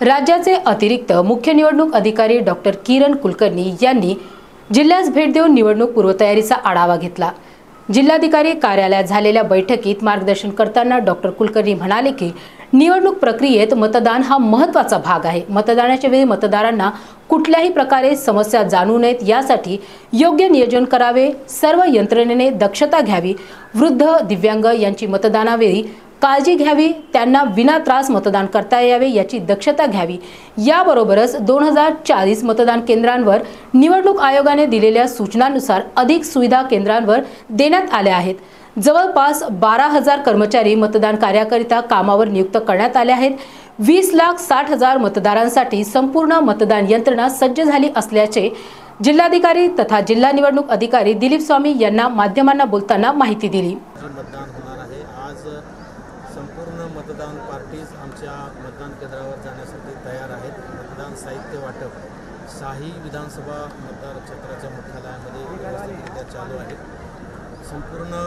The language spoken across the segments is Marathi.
राज्याचे अतिरिक्त मुख्य निवडणूक अधिकारी डॉक्टर किरण कुलकर्णी यांनी जिल्ह्यास भेट देऊन निवडणूक पूर्वतयारीचा आढावा घेतला. जिल्हाधिकारी कार्यालयात झालेल्या बैठकीत मार्गदर्शन करताना डॉक्टर कुलकर्णी म्हणाले की निवडणूक प्रक्रियेत मतदान हा महत्त्वाचा भाग आहे. मतदानाच्या वेळी मतदारांना कुठल्याही प्रकारे समस्या जाणू नयेत यासाठी योग्य नियोजन करावे सर्व यंत्रणेने दक्षता घ्यावी वृद्ध दिव्यांग यांची मतदानावेळी काळजी घ्यावी त्यांना विना त्रास मतदान करता यावे याची दक्षता घ्यावी. याबरोबरच दोन हजार चाळीस मतदान केंद्रांवर निवडणूक आयोगाने दिलेल्या सूचनांनुसार अधिक सुविधा केंद्रांवर देण्यात आल्या आहेत. जवळपास बारा हजार कर्मचारी मतदान कार्याकरिता कामावर नियुक्त करण्यात आले आहेत. वीस लाख साठ हजार मतदारांसाठी संपूर्ण मतदान यंत्रणा सज्ज झाली असल्याचे जिल्हाधिकारी तथा जिल्हा निवडणूक अधिकारी दिलीप स्वामी यांना माध्यमांना बोलताना माहिती दिली. संपूर्ण मतदान पार्टीज आमच्या मतदान केंद्रावर जाण्यासाठी तयार आहेत. मतदान साहित्य वाटप शाही विधानसभा मतदार क्षेत्राच्या मुख्यालयामध्ये व्यवस्थितरित्या चालू आहे. संपूर्ण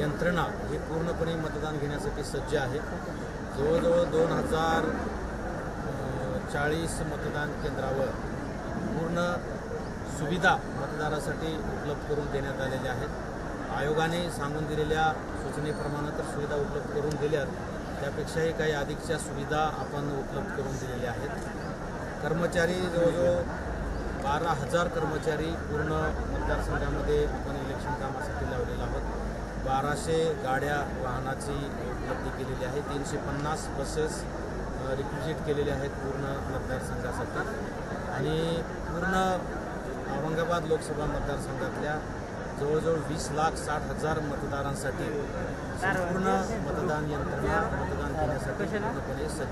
यंत्रणा ही पूर्णपणे मतदान घेण्यासाठी सज्ज आहे. जवळजवळ दोन हजार चाळीस मतदान केंद्रावर पूर्ण सुविधा मतदारासाठी उपलब्ध करून देण्यात आलेल्या आहेत. आयोगाने सांगून दिलेल्या सूचनेप्रमाणे तर सुविधा उपलब्ध करून दिल्यात. त्यापेक्षाही काही अधिकच्या सुविधा आपण उपलब्ध करून दिलेल्या आहेत. कर्मचारी जवळजवळ बारा हजार कर्मचारी पूर्ण मतदारसंघामध्ये आपण इलेक्शन कामासाठी लावलेले आहोत. बाराशे गाड्या वाहनाची उपलब्धी केलेली आहे. तीनशे पन्नास बसेस रिक्विजिट केलेले आहेत पूर्ण मतदारसंघासाठी. आणि पूर्ण औरंगाबाद लोकसभा मतदारसंघातल्या जवळजवळ वीस लाख साठ हजार मतदारांसाठी संपूर्ण मतदान यंत्रणा मतदान करण्यासाठी पूर्णपणे सज्ज